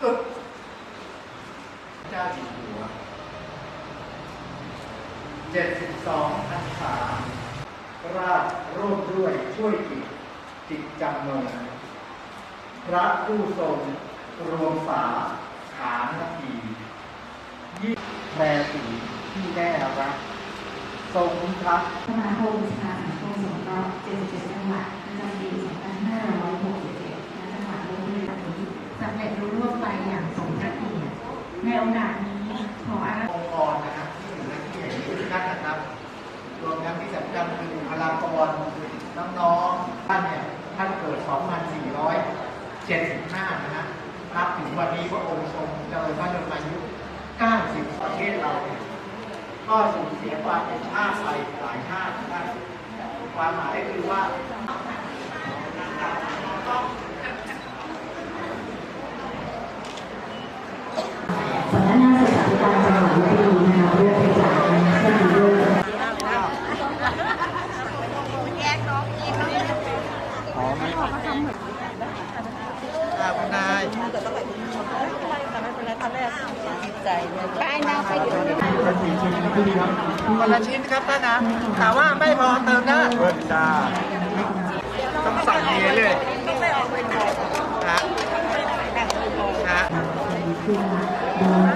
เจ้าจิตหัวเจ็ดสิบสองพันสามราชร่วมด้วยช่วยจิตจิตจำนงพระผู้ทรงรวมสาขานทียี่แพรสีที่แน่รักทรงทักสมาคมสมาคมสงเคราะ ในโอกาสนี้ขออาราธองค์กรนะครับ ที่อยู่ในที่แห่งนี้ทุกท่านนะครับ รวมทั้งที่สำคัญคือบุคลากรน้องๆท่านเนี่ยท่านเกิด 2475 นะฮะนับถึงวันนี้พระองค์ทรงเจริญพระชนมายุ 90 ประเทศเราเนี่ยก็สูญเสียความเป็นชาติไปหลายชาตินะครับความหมายคือว่า สำนักงานศึกษาธิการจังหวัดลบบุรีนะคะเลือกไปจากคณะเช่นนี้ด้วย ครับคุณนายไปนะไปอยู่คนละชิ้นครับท่านนะแต่ว่าไม่พอเติมได้เพิ่มจ้าต้องสั่งเยอะเลยฮะฮะขึ้นมาโดยมีคณะผู้ว่าของคุณ